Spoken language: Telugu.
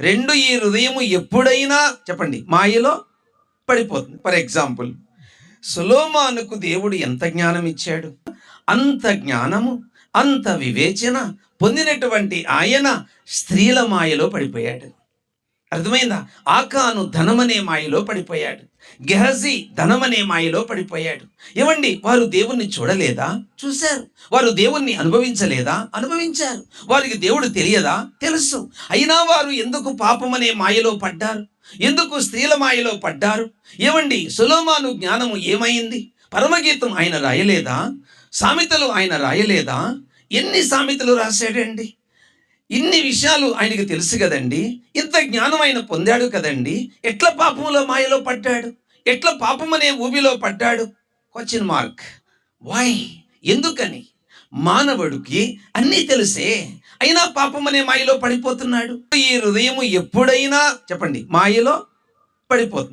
రెండు ఈ హృదయము ఎప్పుడైనా చెప్పండి మాయలో పడిపోతుంది. ఫర్ ఎగ్జాంపుల్ సులోమానుకు దేవుడు ఎంత జ్ఞానం ఇచ్చాడు? అంత జ్ఞానము అంత వివేచన పొందినటువంటి ఆయన స్త్రీల మాయలో పడిపోయాడు. అర్థమైందా? ఆకాను ధనమనే మాయలో పడిపోయాడు. గెహజీ ధనమనే మాయలో పడిపోయాడు. ఏమండి వారు దేవుణ్ణి చూడలేదా? చూశారు. వారు దేవుణ్ణి అనుభవించలేదా? అనుభవించారు. వారికి దేవుడు తెలియదా? తెలుసు. అయినా వారు ఎందుకు పాపమనే మాయలో పడ్డారు? ఎందుకు స్త్రీల మాయలో పడ్డారు? ఏమండి సులోమాను జ్ఞానము ఏమైంది? పరమగీతం ఆయన రాయలేదా? సామెతలు ఆయన రాయలేదా? ఎన్ని సామెతలు రాశాడండి? ఇన్ని విషయాలు ఆయనకు తెలుసు కదండి. ఇంత జ్ఞానం ఆయన పొందాడు కదండి. ఎట్ల పాపములో మాయలో పడ్డాడు? ఎట్ల పాపం అనే ఊబిలో పడ్డాడు? క్వశ్చన్ మార్క్ వై ఎందుకని? మానవుడికి అన్నీ తెలిసే. అయినా పాపం అనే మాయలో పడిపోతున్నాడు. ఈ హృదయము ఎప్పుడైనా చెప్పండి మాయలో పడిపోతుంది.